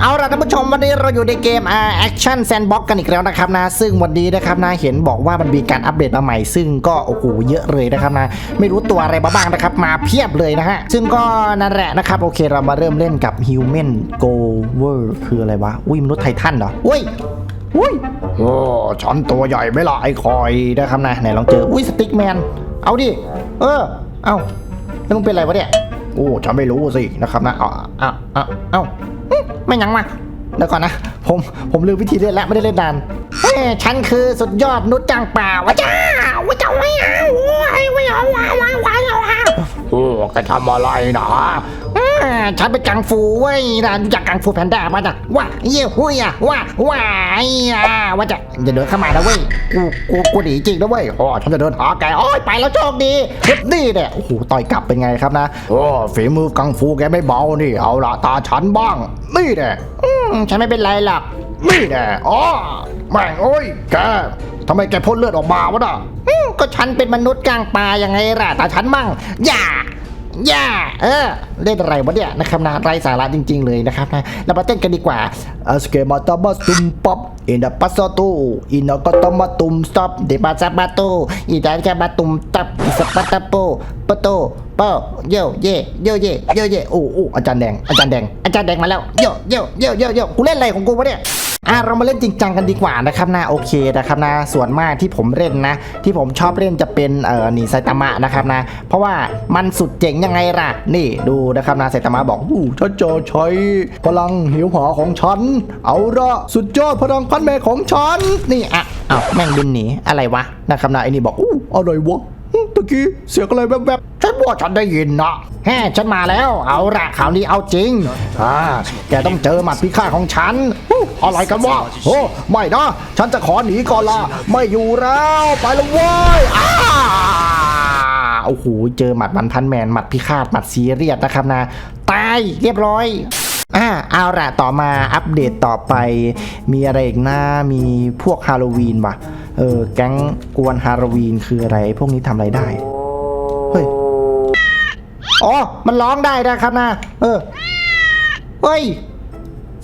เอาล่ะท่านผู้ชมวันนี้เราอยู่ในเกมอ่าแอคชั่นแซนด์บ็อกกันอีกแล้วนะครับนะ ซึ่งวันนี้นะครับนะเห็นบอกว่ามันมีการอัปเดตมาใหม่ ซึ่งก็โอ้โหเยอะเลยนะครับนะ ไม่รู้ตัวอะไรมาบ้างนะครับ มาเพียบเลยนะฮะ ซึ่งก็นั่นแหละนะครับ โอเคเรามาเริ่มเล่นกับ Human Go Over คืออะไรวะ อุ้ยมนุษย์ไททันเหรออุ้ยอุ้ยโอ้ฉันตัวใหญ่ไหม่ล่ะไอ้คอยนะครับนะไหนลองเจออุ้ยสติ๊กแมนเอาดิเออเอาแล้วมึงเป็นอะไรวะเนี่ยโอ้ฉันไม่รู้สินะครับนะเอาเอาเอาเอา ไม่ยังมาเดี๋ยวก่อนนะ ผมผมลืมวิธีเล่นแล้วไม่ได้เล่นนานเฮ้ฉันคือสุดยอดนุชจังป่าวะจ้าวะจ้าไม่เอาโอ้ยไม่เอาว้าวว้าวว้าวว้าวโอ้แกทำอะไรนะอ่า ฉันเป็นกังฟูเว้ยนะรู้จักกังฟูแพนด้ามาจ้ะว่าเยี่ยหุยอะว่าว่าไอ้อะว่าจะอย่าเดินเข้ามานะเว้ยกูกูกูหนีจริงนะเว้ยโอ้ฉันจะเดินหาแกโอ้ยไปแล้วโชคดีฮึบนี่เนี่ยโอ้โหต่อยกลับเป็นไงครับนะโอ้ฝีมือกังฟูแกไม่เบานี่เอาละตาฉันบ้างนี่แน่อืมฉันไม่เป็นไรหรอกนี่แน่อ๋อแม่งโอ้ย แกทำไมแกพ่นเลือดออกมาวะน่ะก็ฉันเป็นมนุษย์กลางป่ายังไงล่ะ แต่ฉันมั่ง อย่า ย่าเออเล่นอะไรวะเนี่ยนะครับนะไรสาระจริง ๆ เลยนะครับนะเรามาเต้นกันดีกว่าอสเกมาตาบัสตุมปับอินดาปัสโซตูอินากตมาตุมสต็อปเดบาซาบาโตอีดาจาบาตุมตับอิสปาตาโปปโตเปาโยเยโยเยโยเยโอ้โอ้อาจารย์แดงอาจารย์แดงอาจารย์แดงมาแล้วโยโยโยโยโยกูเล่นอะไรของกูวะเนี่ย อะเรามาเล่นจริงจังกันดีกว่านะครับนะโอเคนะครับนะส่วนมากที่ผมเล่นนะ ที่ผมชอบเล่นจะเป็นเอ่อนี่ไซตามะนะครับนะ เพราะว่ามันสุดเจ๋งยังไงล่ะ นี่ดูนะครับนะไซตามะบอกอู้ฉันจะใช้พลังหิวหาของฉัน เอาละสุดยอดพลังพันแม่ของฉันนี่อะอ้าวแม่งบินหนีอะไรวะนะครับนะไอ้นี่บอกอู้อะไรวะอื้อ ตะกี้เสียงอะไรแวบฉันว่าฉันได้ยินนะแฮ่ฉันมาแล้ว เอาละคราวนี้เอาจริง อ่า แกต้องเจอหมัดพิฆาตของฉันอู้อะไรกันวะโอ้ไม่นะ ฉันจะขอหนีก่อนละไม่อยู่แล้ว ไปแล้วเว้ยอ้าโอ้โห เจอหมัดมันพันแมน หมัดพิฆาต หมัดซีเรียสนะครับนะ ตาย เรียบร้อย อ่าเอาละต่อมาอัปเดตต่อไป มีอะไรอีกนะมีพวกฮาโลวีนว่ะ เออ แก๊งกวนฮาโลวีนคืออะไร พวกนี้ทำอะไรได้ เฮ้ย อ๋อ มันร้องได้นะครับนะ เออ เฮ้ย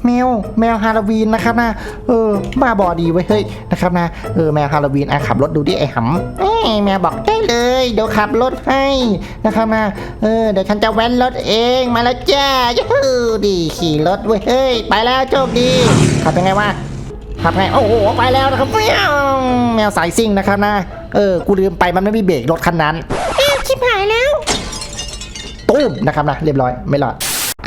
แมวแมวฮาโลวีนนะครับนะเออบ้าบอดีไว้ยเฮ้ยนะครับนะเออแมวฮาโลวีนอะขับรถดูดิไอ้หำเอ้ยแมวบอกได้เลยเดี๋ยวขับรถให้นะครับนะเออเดี๋ยวฉันจะแว้นรถเองมาแล้วจ้ายูฮูดีขี่รถเว้ยเฮ้ยไปแล้วโชคดีขับยังไงวะขับไงโอ้โหไปแล้วนะครับแมวแมวสายซิ่งนะครับนะเออกูลืมไปมันไม่มีเบรกรถคันนั้นเอ๊ะชิบหายแล้วตุ้มนะครับนะเรียบร้อยไม่รอด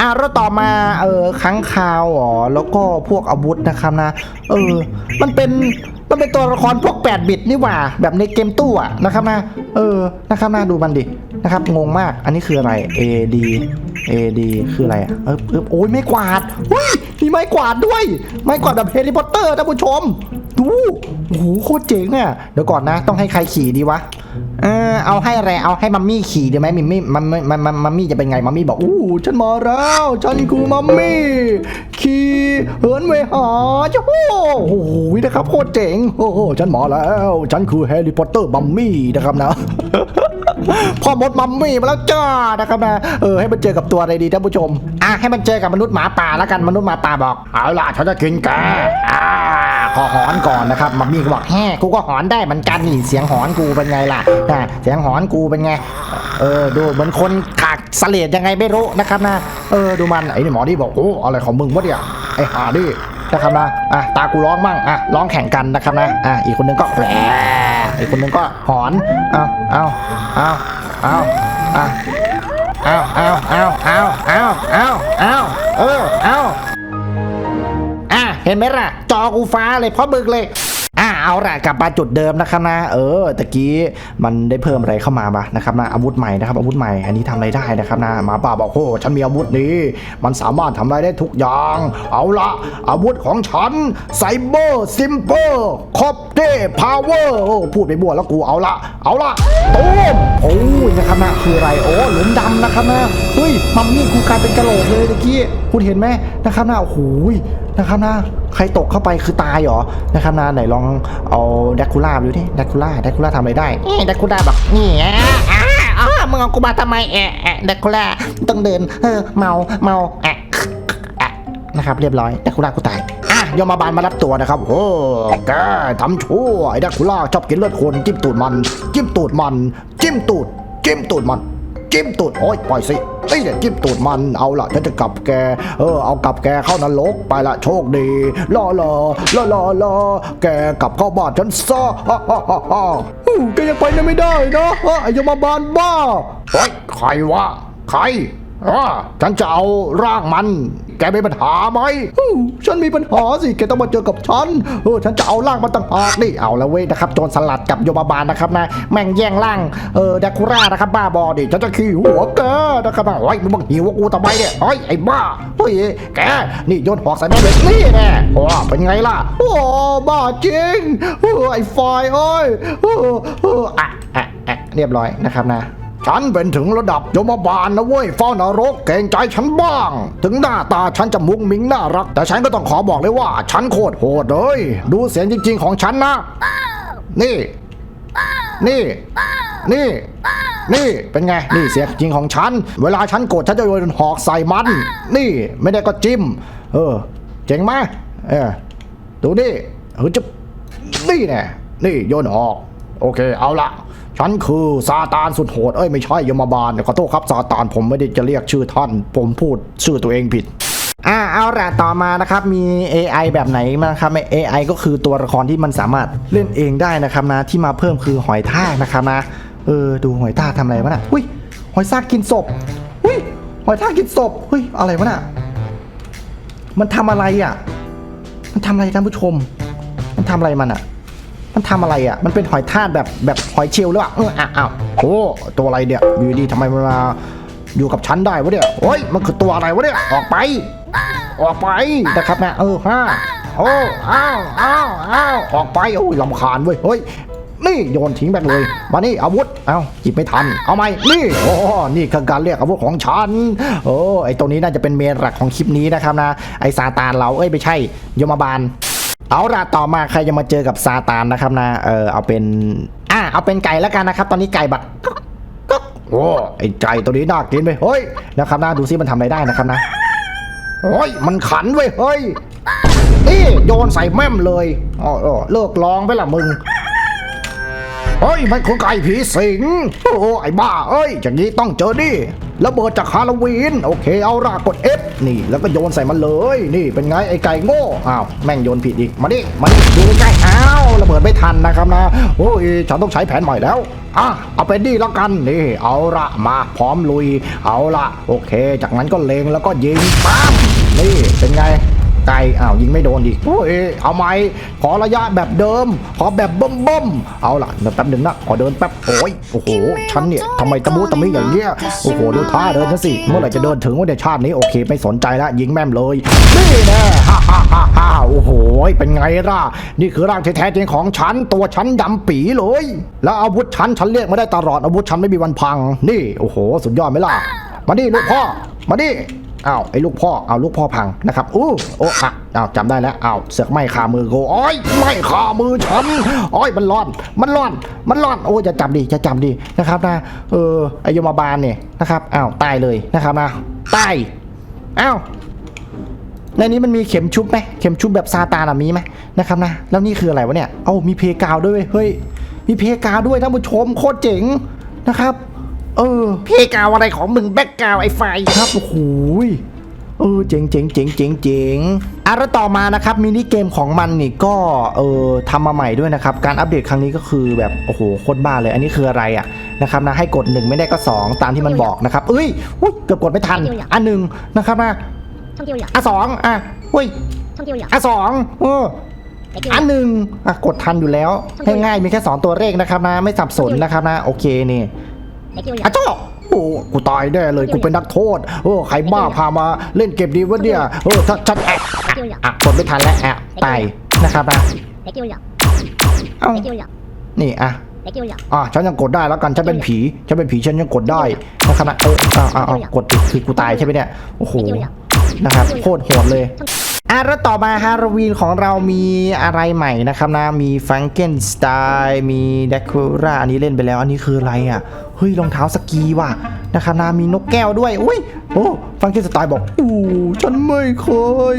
อ่ารถต่อมาเออค้างคาวอ๋อแล้วก็พวกอาวุธนะครับนะ เออ มันเป็นมันเป็นตัวละครพวก 8 บิตนี่หว่า แบบในเกมตู้อะนะครับนะ เออนะครับนะดูมันดินะครับงงมากอันนี้คืออะไร AD AD คืออะไรอะเออเออโอ้ยไม่กวาดเฮ้ยมีไม้กวาดด้วย ไม้กวาดแบบแฮร์รี่พอตเตอร์ท่านผู้ชม ดูโอ้โหโคตรเจ๋งอะเดี๋ยวก่อนนะ ต้องให้ใครขี่ดีวะเออเอาให้อะไรเอาให้มัมมี่ขี่ดีไหมมิมมี่มัมมัมมัมมัมมี่จะเป็นไงมัมมี่บอกอู้ฉันมาแล้วฉันคือมัมมี่ขี่เหินเวหาจ้าโอ้โหนะครับโคตรเจ๋งโอ้โหฉันมาแล้ว ฉันคือแฮร์รี่พอตเตอร์มัมมี่นะครับนะพ่อมดมัมมี่มาแล้วจ้านะครับนะเออให้มันเจอกับตัวอะไรดีท่านผู้ชมอะให้มันเจอกับมนุษย์หมาป่าแล้วกันมนุษย์หมาป่าบอกเอาล่ะฉันจะกินแกอ่า ขอหอนก่อนนะครับมัมมี่ก็บอกแฮ่กูก็หอนได้เหมือนกันนี่เสียงหอนกูเป็นไงล่ะนะเสียงหอนกูเป็นไงเออดูเหมือนคนขากเสลดยังไงไม่รู้นะครับนะเออดูมันไอ้หมอนี่บอกโอ้อะไรของมึงวะเนี่ยไอ้หาดินะครับนะอะตากูร้องมั่งอะร้องแข่งกันนะครับนะอะอีกคนนึงก็แหวอีกคนนึงก็หอนเอาเอาเอาเอาอะเอาเอาเอาเอาเอาเอาเอาเออเอา เห็นไหมล่ะ จอกูฟ้าเลยเพราะมึงเลย เอาละกลับมาจุดเดิมนะครับนะ เออตะกี้มันได้เพิ่มอะไรเข้ามาปะนะครับนะอาวุธใหม่นะครับอาวุธใหม่อันนี้ทำอะไรได้นะครับนะหมาป่าบอกโอ้ฉันมีอาวุธนี้ มันสามารถทำอะไรได้ทุกอย่าง เอาละอาวุธของฉันไซเบอร์ซิมเปอร์คอปเต้พาวเวอร์พูดไปบัวแล้วกูเอาละเอาละตูมโอ้ยนะครับนะคืออะไรโอ้หลุมดำนะครับนะเฮ้ยมัมมี่กูกลายเป็นกระโหลกเลยตะกี้คุณเห็นไหมนะครับนะโอ้โหนะครับนะ ใครตกเข้าไปคือตายเหรอนะครับนะไหนลองเอาแดกคูล่าดูดิแดกคูล่าแดกคูล่าทำอะไรได้เอ๊ะแดกคูล่าบอกนี่อะอะอ๋อมึงเอากูมาทำไมแอะแอะแดกคูล่าต้องเดินเออเมาเมาแอะแอะนะครับเรียบร้อยแดกคูล่ากูตายอะยมบาลมารับตัวนะครับ โอ้แกทำชั่วไอ้แดกคูล่าชอบกินเลือดคนจิ้มตูดมัน จิ้มตูดมัน จิ้มตูดจิ้มตูดมัน จิ้มตูดโอ้ยปล่อยสิไอ้เนี่ยจิ้มตูดมันเอาละฉันจะกลับแก เออเอากลับแกเข้านรกไปละโชคดีรอรอรอรอรอแกกลับเข้าบ้านฉันซะฮ่าฮ่าฮ่าฮ่าแกยังไปไหนไม่ได้นะเอ้ยไอ้ยมบาลบ้าเฮ้ยใครวะใคร ฉันจะเอาร่างมัน แกมีปัญหาไหมอู้ฉันมีปัญหาสิ แกต้องมาเจอกับฉันเออฉันจะเอาร่างมาต่างหากนี่นี่ เอาแล้วเว้ยนะครับ โจรสลัดกับโยบาบาลนะครับนะ แม่งแย่งร่าง เออแดกคูร่านะครับ บ้าบอดิ ฉันจะขี่หัวแกนะครับนะเฮ้ยมึงบังหิวกูทำไมเนี่ยเฮ้ยไอ้บ้า เฮ้ย แก นี่โยนหอกใส่แม่งเลยนี่แน่โอ้เป็นไงล่ะ โอ้บ้าจริงเออไอ้ไฟเอ้ยเออเอออะอะอะเรียบร้อยนะครับนะ ฉันเป็นถึงระดับยมบาลนะเว้ยเฝ้านรกเกรงใจฉันบ้าง ถึงหน้าตาฉันจะมุ้งมิ้งน่ารัก แต่ฉันก็ต้องขอบอกเลยว่า ฉันโคตรโหดเลย ดูเสียงจริง ๆ ของฉันนะ นี่ นี่ นี่ นี่เป็นไง นี่เสียงจริงของฉัน เวลาฉันโกรธฉันจะโยนหอกใส่มัน นี่ไม่ได้ก็จิ้ม เออ เจ๋งไหมเออดูนี่เออจะนี่แน่นี่โยนหอก โอเค เอาละฉันคือซาตานสุดโหด เอ้ยไม่ใช่ยมบาลขอโทษครับซาตานผมไม่ได้จะเรียกชื่อท่าน ผมพูดชื่อตัวเองผิดอ่าเอาละต่อมานะครับมี AI แบบไหนมาครับ AI ก็คือตัวละครที่มันสามารถเล่นเองได้นะครับนะที่มาเพิ่มคือหอยทากนะครับนะเออดูหอยทากทำอะไรวะน่ะอุ้ยหอยทากกินศพอุ้ยหอยทากกินศพเฮ้ยอะไรวะน่ะมันทำอะไรอะ มันทำอะไรท่านผู้ชม มันทำอะไรมันอะ มันทำอะไรอะ มันเป็นหอยทากแบบแบบหอยเชลหรือเปล่าเอออ้าวโอ้ตัวอะไรเนี่ยอยู่ดีทำไมมันมาอยู่กับฉันได้วะเนี่ยโอ้ยมันคือตัวอะไรวะเนี่ยออกไป ออกไปนะครับนะเออฮะโอ้อ้าวอ้าวอ้าวออกไปโอ้ยลำคาญเว้ยเฮ้ยนี่โยนทิ้งไปเลยมานี่อาวุธเอ้าหยิบไม่ทัน เอาไหมนี่โอ้นี่คือการเรียกอาวุธของฉันโอ้ไอตัวนี้น่าจะเป็นเมนหลักของคลิปนี้นะครับนะไอซาตานเราเอ้ยไม่ใช่ ยมบาล เอาละต่อมาใครจะมาเจอกับซาตานนะครับนะ เออเอาเป็น อะเอาเป็นไก่แล้วกันนะครับ ตอนนี้ไก่บัดก๊อกก๊อกโอ้ไอไก่ตัวนี้น่ากินไปเฮ้ยนะครับนะดูซิมันทำอะไรได้นะครับนะโอ้ยมันขันเว้ยเฮ้ยนี่โยนใส่แม่มเลยอ๋ออ๋อเลิกร้องไปละมึงเฮ้ยมันคือไก่ผีสิงโอ้ไอ้บ้าเอ้ยอย่างนี้ต้องเจอดิระเบิดจากฮาโลวีนโอเคเอารากกด F นี่แล้วก็โยนใส่มันเลย นี่เป็นไงไอ้ไก่โง่อ้าวแม่งโยนผิดอีกมาดิมาดิดูใกล้อ้าวระเบิดไม่ทันนะครับนะโอ้ยฉันต้องใช้แผนใหม่แล้วอะเอาเป็นดีแล้วกันนี่เอาละมาพร้อมลุย เอาละโอเค จากนั้นก็เลงแล้วก็ยิงปั๊มนี่เป็นไง ไกลอ้าวยิงไม่โดนอีกโอ้ยเอาไหมขอระยะแบบเดิม ขอแบบบ่มบ่มเอาล่ะเดี๋ยวแป๊บหนึ่งนะขอเดินแป๊บโอ้ยโอ้โหฉันเนี่ยทำไมตะมูตะมิอย่างเงี้ยโอ้โหดูท่าเดินฉันสิเมื่อไหร่จะเดินถึงว่าเดี๋ยวชาตินี้โอเค ไม่สนใจละยิงแม่มเลยนี่แน่ฮ่าฮ่าฮ่าฮ่าโอ้โหเป็นไงล่ะนี่คือร่างแท้จริงของฉันตัวฉันดำปีเลย แล้วอาวุธฉันฉันเรียกไมาได้ตลอดอาวุธฉันไม่มีวันพัง นี่โอ้โห สุดยอดไหมล่ะมาดิลูกพ่อมาดิ อ้าวไอ้ลูกพ่อเอาลูกพ่อพังนะครับอู้โอ้อะอ้าวจำได้แล้วอ้าวเสือกไม่ขามือกูโอ้ยไม่ขามือฉันโอ้ยมันร้อน มันร้อน มันร้อนโอ้ยจะจำดีจะจำดีนะครับนะเออไอยมบาลเนี่ยนะครับอ้าวตายเลยนะครับนะตายอ้าวในนี้มันมีเข็มชุบไหมเข็มชุบแบบซาตานอะมีไหมนะครับนะแล้วนี่คืออะไรวะเนี่ยเอ้ามีเพกาวด้วยเฮ้ยมีเพกาวด้วยท่านผู้ชมโคตรเจ๋งนะครับ เออเพกาวอะไรของมึงแบ็กกาวไอ้ไฟ ครับโอ้โหยเออเจ๋งเจ๋งเจ๋งเจ๋งเจ๋งอะแล้วต่อมานะครับมินิเกมของมันนี่ก็เออทำมาใหม่ด้วยนะครับ การอัปเดตครั้งนี้ก็คือแบบโอ้โหโคตรบ้าเลย อันนี้คืออะไรอะนะครับนะให้กดหนึ่งไม่ได้ก็สองตามที่มันบอกนะครับเอ้ยอุ้ยเกือบกดไม่ทันอันหนึ่งนะครับนะท่องเที่ยวอยากอะสองอะอุ้ยท่องเที่ยวอยากอะสองเออไปเที่ยวอันหนึ่งอะกดทันอยู่แล้วทำไมง่ายๆมีแค่สองตัวเลขนะครับนะ ไม่สับสนนะครับนะ โอเคนี่ไปเที่ยว อยาอะกโจ้โอ้กูตายแน่เลยกูเป็นนักโทษโอ้ใครบ้าพามาเล่นเกมดีวะเนี่ยโอ้ฉันฉันแอะไปเที่ยวอยากอะกดไม่ทันแล้วแอะตายนะครับนะไปเที่ยวอยากเอ้าไปเที่ยวอยากนี่อะไปเที่ยวอยากอะฉันยังกดได้แล้วกันฉันเป็นผีฉันเป็นผีฉันยังกดได้นะครับนะเอออะอะอะกดผิดคือกูตายใช่ไหมเนี่ยโอ้โหนะครับโคตรโหดเลยอะแล้วต่อมาฮาโลวีนของเรามีอะไรใหม่นะครับนะมีฟังเกนสไตล์มีเดคูราอันนี้เล่นไปแล้ว อันนี้คืออะไรอะ เฮ้ยรองเท้าสกีว่ะนะครับนะมีนกแก้วด้วยอุ้ยโอ้ฟังเกสไตล์บอกอู้ฉันไม่เคย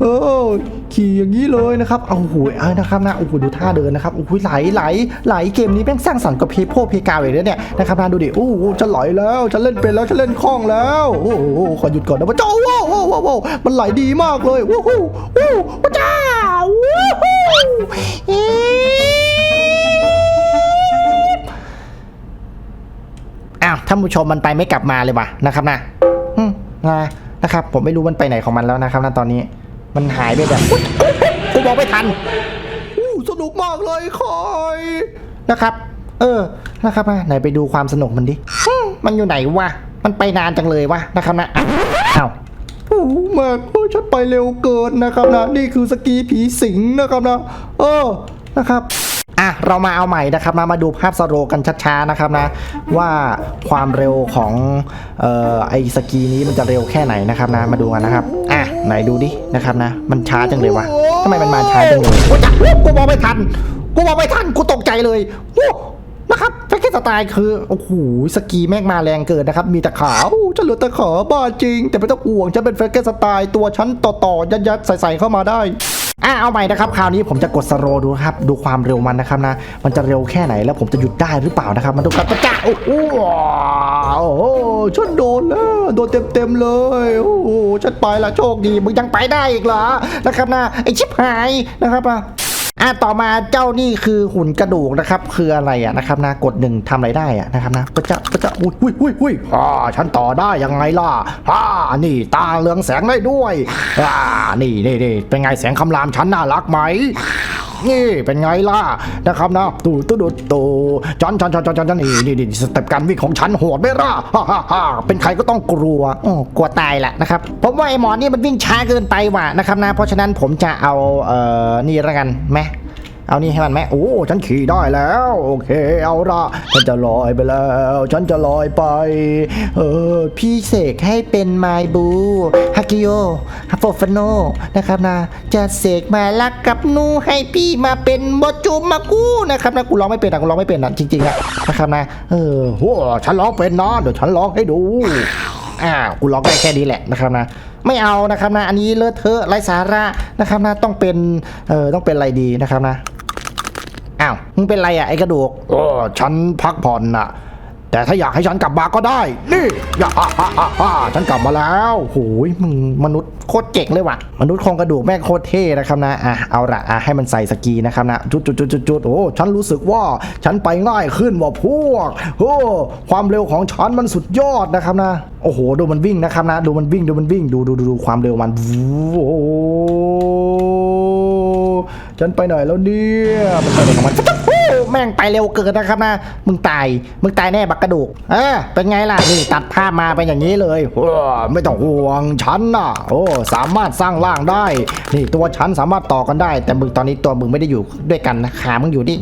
เออขี่อย่างนี้เลยนะครับเอาหูยเออนะครับนะโอ้โหดูท่าเดินนะครับโอ้โหไหลไหลไหลเกมนี้แม่งสร้างสรรค์กับเพโพเพกาเลยเนี่ยนะครับนะดูดิโอ้โหจะไหลแล้วฉันเล่นเป็นแล้วฉันเล่นคล่องแล้วโอ้โหขอหยุดก่อนนะพระเจ้าว้าวว้าวว้าวว้าวมันไหลดีมากเลยว้าวว้าวว้าวพระเจ้าว้าวเอ๊ อ้าวท่านผู้ชมมันไปไม่กลับมาเลยว่ะนะครับนะอืมนะนะครับ ผมไม่รู้มันไปไหนของมันแล้วนะครับนะตอนนี้ มันหายไปแบบอุ๊ยกูมองไม่ทันอู้สนุกมากเลยคอยนะครับ เออนะครับอะไหนไปดูความสนุกมันดิอืมมันอยู่ไหนวะมันไปนานจังเลยวะนะครับนะอะอ้าวโอ้แม่โอ้ยฉันไปเร็วเกินนะครับนะนี่คือสกีผีสิงนะครับนะเออนะครับ อะเรามาเอาใหม่นะครับมามาดูภาพสโลกันช้าๆนะครับนะว่าความเร็วของเอ่อไอสกีนี้มันจะเร็วแค่ไหนนะครับนะมาดูกันนะครับอะไหนดูดินะครับนะ มันช้าจังเลยวะทำไมมันมาช้าจังเลยโอ้ยจ้ะกูมองไม่ทันกูมองไม่ทันกูตกใจเลยโอ้นะครับแฟชั่นสไตล์คือโอ้โหสกีแม่งมาแรงเกินนะครับ มีแต่ขาโอ้ฉันเหลือแต่ขาบ้าจริง แต่ไม่ต้องห่วงฉันเป็นแฟชั่นสไตล์ตัวฉันต่อๆยัดๆใส่ๆเข้ามาได้ อะเอาใหม่นะครับคราวนี้ผมจะกดสโลดูครับดูความเร็วมันนะครับนะ มันจะเร็วแค่ไหนแล้วผมจะหยุดได้หรือเปล่านะครับมาดูกันจ้าโอ้โหโอ้โหฉันโดนแล้วโดนเต็มๆเลยโอ้โหฉันไปละโชคดีมึงยังไปได้อีกเหรอนะครับนะไอชิบหายนะครับอะ อะต่อมาเจ้านี่คือหุ่นกระดูกนะครับ คืออะไรอะนะครับนะกดหนึ่งทำอะไรได้อะนะครับนะก็จะก็จะอุ้ยอุ้ยอุ้ยอุ้ยอ่าฉันต่อได้ยังไงล่ะอ่านี่ตาเรืองแสงได้ด้วยอ่านี่นี่นี่เป็นไงแสงคำรามฉันน่ารักไหม นี่เป็นไงล่ะนะครับนะตูตูดูตูจอนจอนจอนจอนจอนนี่นี่นี่สเต็ปการวิ่งของฉันโหดไหม่ล่ะฮ่าฮ่าฮ่าเป็นใครก็ต้องกลัวอกลัวตายแหละนะครับผมว่าไอ้หมอนี่มันวิ่งช้าเกินไปว่ะนะครับนะเพราะฉะนั้นผมจะเอาเอ่อนี่ละกันไหม เอานี่ให้มันไหมโอ้ฉันขี่ได้แล้ว โอเค เอาละฉันจะลอยไปแล้ว ฉันจะลอยไป เออพี่เสกให้เป็นไมบูฮักกิโยฮัฟโฟฟโนนะครับนะ จะเสกมารักกับนูให้พี่มาเป็นบอจูมากูนะครับนะกูร้องไม่เป็นอะกูร้องไม่เป็นอะจริงๆอะนะครับนะเออโหฉันร้องเป็นนะเดี๋ยวฉันร้องให้ดูอ่ากูร้องได้แค่นี้แหละนะครับนะไม่เอานะครับนะอันนี้เลอะเทอะไร้สาระนะครับนะต้องเป็นเออต้องเป็นอะไรดีนะครับนะ อ้าว มึงเป็นไรอะไอ้กระดูกโอ้ฉันพักผ่อนน่ะ แต่ถ้าอยากให้ฉันกลับมาก็ได้ นี่อย่าฮ่าฮ่าฮ่าฮ่าฉันกลับมาแล้วโอ้ยมึงมนุษย์โคตรเจ๋งเลยว่ะ มนุษย์โครงกระดูกแม่งโคตรเท่นะครับนะ อะ เอาละอะให้มันใส่สกีนะครับนะ จุดจุดจุดจุดจุดโอ้ ฉันรู้สึกว่าฉันไปง่ายขึ้นว่ะพวก โอ้ ความเร็วของฉันมันสุดยอดนะครับนะ โอ้โห ดูมันวิ่งนะครับนะ ดูมันวิ่ง ดูมันวิ่ง ดูดูดูดูความเร็วมันโอ้ ฉันไปไหนแล้วเนี่ยมันไปไหนของมันแม่งไปเร็วเกินนะครับนะ มึงตาย มึงตายแน่บักกระดูก เออเป็นไงล่ะ นี่ตัดภาพมาเป็นอย่างนี้เลยโอ้ไม่ต้องห่วงฉันน่ะ โอ้สามารถสร้างร่างได้ นี่ตัวฉันสามารถต่อกันได้ แต่มึงตอนนี้ตัวมึงไม่ได้อยู่ด้วยกันนะขามึงอยู่ดิ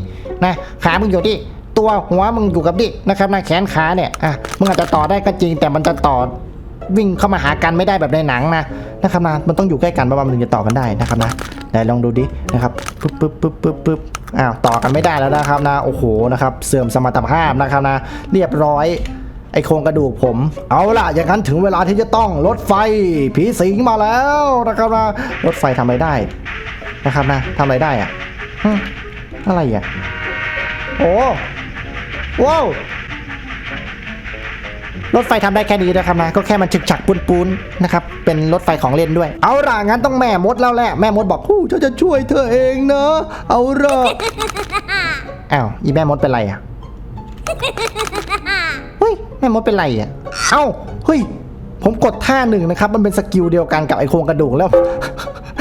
นะขามึงอยู่ดิตัวหัวมึงอยู่กับดินะครับนะแขนขาเนี่ยอะมึงอาจจะต่อได้ก็จริง แต่มันจะต่อ วิ่งเข้ามาหากันไม่ได้แบบในหนังนะนะครับนะมันต้องอยู่ใกล้กันประมาณมันึงจะต่อกันได้นะครับนะไหนลองดูดินะครับปึ๊บปึ๊บปึ๊บปึ๊บปึ๊บอ้าวต่อกันไม่ได้แล้วนะครับนะโอ้โหนะครับเสื่อมสมรรถภาพนะครับนะเรียบร้อยไอโครงกระดูกผม เอาล่ะ อย่างนั้นถึงเวลาที่จะต้องรถไฟผีสิงมาแล้วนะครับนะรถไฟทำอะไรได้นะครับนะทำอะไรได้อะอะไรอะโอ้ว้าว รถไฟทำได้แค่นี้นะครับนะก็แค่มันฉึกฉักปูนปูนๆนะครับเป็นรถไฟของเล่นด้วย เอาล่ะงั้นต้องแม่มดแล้วแหละแม่มดบอกผู้ฉันจะช่วยเธอเองนะ เอาละอ้าวอีแม่มดเป็นไรอะเฮ้ยแม่มดเป็นไรอะเอ้าเฮ้ยผมกดท่าหนึ่งนะครับ มันเป็นสกิลเดียวกันกับไอโครงกระดูกแล้ว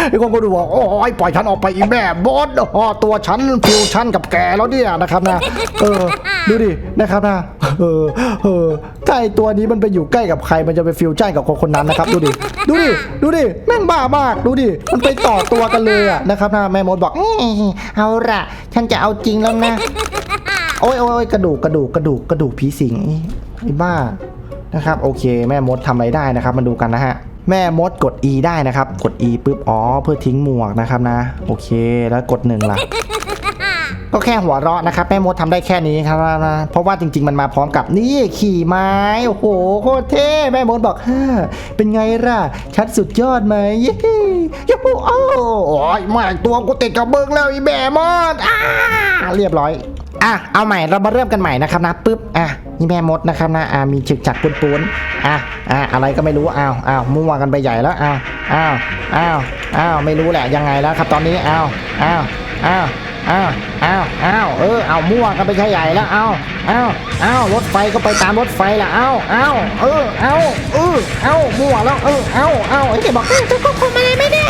ไอ้คนก็ดูบอกโอ้ยปล่อยฉันออกไปอีแม่มดอ๋อตัวฉันฟิวชั่นกับแกแล้วเนี่ยนะครับนะเออดูดินะครับนะเออเออถ้าไอตัวนี้มันไปอยู่ใกล้กับใครมันจะไปฟิวชั่นกับคนคนนั้นนะครับดูดิดูดิดูดิแม่งบ้ามากดูดิมันไปต่อตัวกันเลยอะนะครับนะแม่มดบอกอื้อเอาละฉันจะเอาจริงแล้วนะโอ้ยโอ้ยโอ้ยกระดูกกระดูกกระดูกกระดูกผีสิงไอ้บ้านะครับ โอเค แม่มดทำอะไรได้นะครับ มาดูกันนะฮะ แม่มดกด E ได้นะครับ กด E ปุ๊บ อ๋อ เพื่อทิ้งหมวกนะครับนะ โอเค แล้วกดหนึ่งล่ะ ก็แค่หัวเราะนะครับ แม่มดทำได้แค่นี้ครับนะ เพราะว่าจริง ๆ มันมาพร้อมกับนี่ขี่ไม้ โอ้โห โคตรเท่ แม่มดบอกฮ่าเป็นไงล่ะ ชัดสุดยอดไหมเย้ยูฮูโอ้โอ้ยแม่งตัวกูติดกับมึงแล้วอีแม่มดอ่าเรียบร้อย อะเอาใหม่เรามาเริ่มกันใหม่นะครับนะปึ๊บอะนี่แม่มดนะครับนะอ่ามีฉึกฉักปุนๆอะอะอะไรก็ไม่รู้อ้าวอ้าวมั่วกันไปใหญ่แล้วอ้าวอ้าวอ้าวอ้าวไม่รู้แหละยังไงแล้วครับตอนนี้อ้าวอ้าวอ้าวอ้าวอ้าวอ้าวเออเอามั่วกันไปใหญ่แล้วอ้าวอ้าวอ้าวรถไฟก็ไปตามรถไฟละอ้าวอ้าวเออเอาเออเอามั่วแล้วเออเอาเอาไอ้ที่บอกจะควบคุมอะไรไม่ได้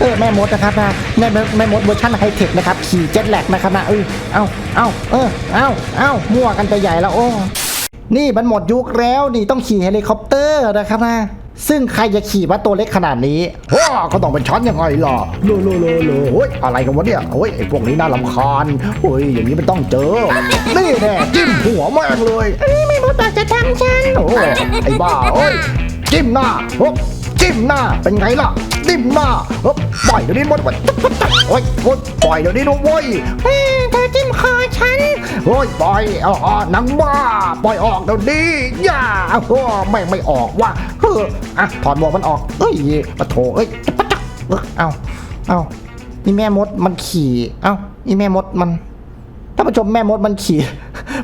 เออแม่มดนะครับนะแม่แม่มดเวอร์ชันไฮเทคนะครับขี่เจ็ตแลกนะครับนะเออเอาเอาเออเอาเอามั่วกันไปใหญ่แล้วโอ้นี่มันหมดยุคแล้วนี่ต้องขี่เฮลิคอปเตอร์นะครับนะซึ่งใครจะขี่ว่าตัวเล็กขนาดนี้ว้าก็ต้องเป็นชั้นยังไงล่ะโลโลโลโลโอ้ยอะไรกันวะเนี่ยโอ้ยไอ้พวกนี้น่ารำคาญโอ้ยอย่างนี้มันต้องเจอ นี่แน่จิ้มหัวแม่งเลยไม่มดบอจะทำฉันโอ้ไอ้บ้าเอ้ยจิ้มหน้าฮบจิ้มหน้าเป็นไงล่ะ จิ้มหน้าฮบปล่อยเดี๋ยวนี้หมดโอ้ยโอ้ยปล่อยเดี๋ยวนี้นะเว้ยเฮ้ยเธอจิ้มคอฉันโอ้ยปล่อยเอาออกหนังบ้าปล่อยออกเดี๋ยวนี้อย่าโอ้แม่งไม่ออกว่ะเฮ้ออะถอดหมวกมันออกเอ้ยปะโถเอ้ยปะจักเอ้ยเอาเอานี่แม่มดมันขี่เอานี่แม่มดมันท่านผู้ชมแม่มดมันขี่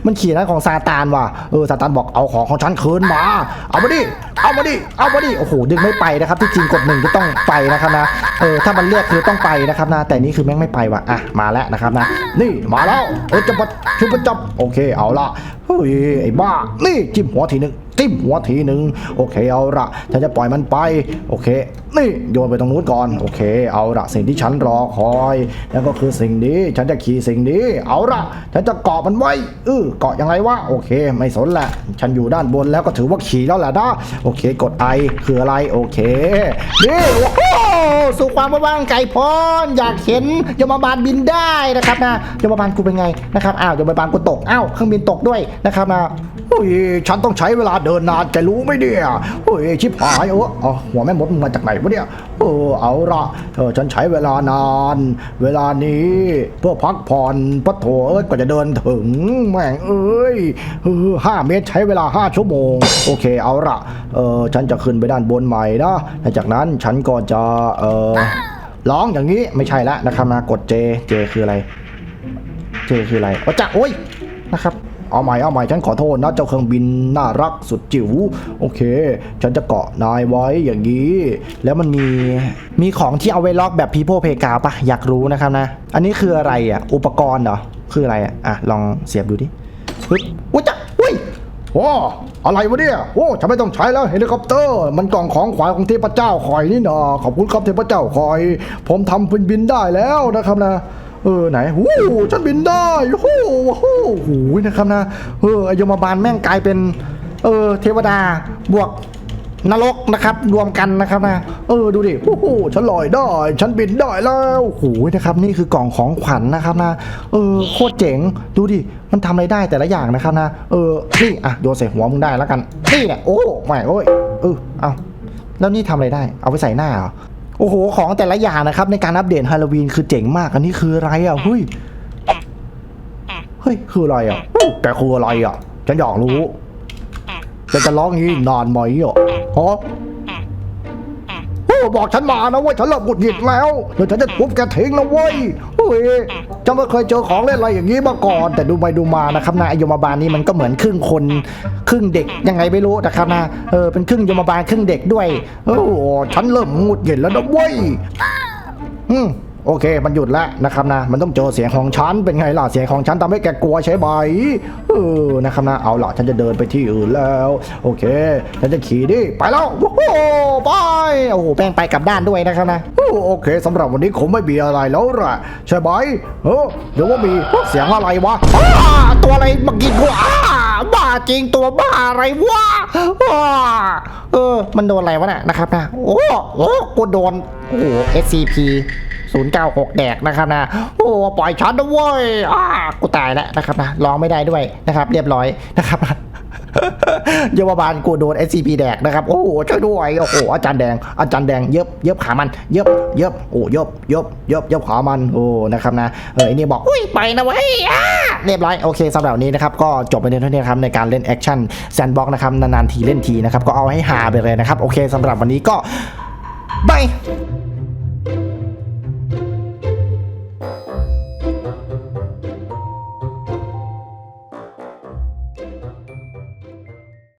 มันขี่นะของซาตานว่ะเออซาตานบอกเอาของของฉันคืนมา เอามาดิ เอามาดิ เอามาดิ โอ้โห ดึงไม่ไปนะครับ ที่จริงกดหนึ่งก็ต้องไปนะครับนะ เออ ถ้ามันเลือกคือต้องไปนะครับนะ แต่นี่คือแม่งไม่ไปว่ะ อะ มาแล้วนะครับนะ นี่ มาแล้ว เออจะปัดชุบปัดจับ โอเค เอาละเฮ้ย ไอ้บ้า นี่จิ้มหัวทีหนึ่งจิ้มหัวทีหนึ่งโอเคเอาละฉันจะปล่อยมันไป โอเค นี่โยนไปตรงนู้นก่อน โอเค เอาละสิ่งที่ฉันรอคอยนั่นก็คือสิ่งนี้ ฉันจะขี่สิ่งนี้ เอาละฉันจะเกาะมันไว้เออเกาะยังไงวะโอเค ไม่สนแหละ ฉันอยู่ด้านบนแล้วก็ถือว่าขี่แล้วแหละนะโอเค กดไอคืออะไรโอเคนี่โอ้โหสู่ความว่างไก่พรอยากเห็นยมบาลบินได้นะครับนะยมบาลกูเป็นไงนะครับอ้าวยมบาลกูตกอ้าวเครื่องบินตกด้วยนะครับนะ เฮ้ยฉันต้องใช้เวลาเดินนานแกรู้ไหมเนี่ยเฮ้ยชิบหายเออเอาหัวแม่มดมึงมาจากไหนวะเนี่ยเออเอาละเออฉันใช้เวลานาน เวลานี้เพื่อพักผ่อนปะโถเอ้ยกว่าจะเดินถึงแม่งเอ้ยเออห้าเมตรใช้เวลาห้าชั่วโมง โอเคเอาละเออฉันจะขึ้นไปด้านบนใหม่นะและจากนั้นฉันก็จะเออร้องอย่างนี้ไม่ใช่ละนะครับนะกด J J คืออะไร J คืออะไรอ๋อจะโอ้ยนะครับ เอาใหม่เอาใหม่ฉันขอโทษนะเจ้าเครื่องบินน่ารักสุดจิ๋วโอเค ฉันจะเกาะนายไว้อย่างนี้ แล้วมันมีมีของที่เอาไว้ล็อกแบบพีโพเพกาปะอยากรู้นะครับนะ อันนี้คืออะไรอะ อุปกรณ์เหรอ คืออะไรอะอะลองเสียบดูดิปึ๊บอุ้ยจ้ะอุ้ยโอ้อะไรวะเนี่ยโอ้ฉันไม่ต้องใช้แล้วเฮลิคอปเตอร์ มันกล่องของขวัญของเทพเจ้าคอยนี่เนาะขอบคุณครับเทพเจ้าคอย ผมทำบินบินได้แล้วนะครับนะ เออไหนวู้ฉันบินได้โอ้โหหโอ้โหนะครับนะเอออยมบาลแม่งกลายเป็นเออเทวดาบวกนรกนะครับรวมกันนะครับนะเออดูดิโอ้โหฉันลอยได้ฉันบินได้แล้วโอ้โหนะครับนี่คือกล่องของขวัญนะครับนะเออโคตรเจ๋งดูดิมันทำอะไรได้แต่ละอย่างนะครับนะเออนี่อะโยนใส่หัวมึงได้แล้วกันนี่แหละโอ้ไม่โอ้ยเออเอาแล้วนี่ทำอะไรได้ เอาไปใส่หน้าเหรอ โอ้โห ของแต่ละอย่างนะครับ ในการอัปเดตฮาโลวีนคือเจ๋งมาก อันนี้คืออะไรอะเฮ้ยเฮ้ย คืออะไรอะแกคืออะไรอะ ฉันอยากรู้แกจะร้องอย่างนี้นานไหมอะฮะโอ้บอกฉันมานะเว้ยฉันเริ่มหงุดหงิดแล้วเดี๋ยวฉันจะทุบแกทิ้งนะเว้ย เฮ้ยฉันไม่เคยเจอของเล่นอะไรอย่างนี้มาก่อน แต่ดูไปดูมานะครับนะไอยมบาลนี่มันก็เหมือนครึ่งคนครึ่งเด็กยังไงไม่รู้นะครับนะเออเป็นครึ่งยมบาลครึ่งเด็กด้วยโอ้ฉันเริ่มหงุดหงิดแล้วนะเว้ยอืม โอเค มันหยุดแล้วนะครับนะ มันต้องเจอเสียงของฉัน เป็นไงล่ะ เสียงของฉันทำให้แกกลัวใช่ไหมเออ นะครับนะ เอาล่ะ ฉันจะเดินไปที่อื่นแล้ว โอเค ฉันจะขี่ดิ ไปแล้ว โอ้โห ไป โอ้โห แป้งไปกลับด้านด้วยนะครับนะ โอเคสำหรับวันนี้คงไม่มีอะไรแล้วล่ะ ใช่ไหมเออเดี๋ยวว่ามีเสียงอะไรวะ ตัวอะไรมากินกูบ้าจริงตัวบ้าอะไรวะอ้าเออ มันโดนอะไรวะน่ะนะครับนะ โอ้โอ้กูโดน โอ้ SCP 096 แดกนะครับนะ โอ้ปล่อยฉันนะเว้ยอ้ากูตายแล้วนะครับนะร้องไม่ได้ด้วยนะครับ เรียบร้อยนะครับโยมบาลกูโดน SCP แดกนะครับ โอ้โหช่วยด้วยโอ้โหอาจารย์แดง อาจารย์แดงเย็บเย็บขามัน เย็บเย็บโอ้เย็บเย็บเย็บเย็บขามันโอ้นะครับนะเออไอ้นี่บอกอุ้ยไปนะเว้ยอ่าเรียบร้อยโอเคสำหรับนี้นะครับก็จบไปในเท่านี้นะครับในการเล่นแอคชั่นแซนบ็อกนะครับนานๆทีเล่นทีนะครับก็เอาให้ฮาไปเลยนะครับโอเคสำหรับวันนี้ก็บาย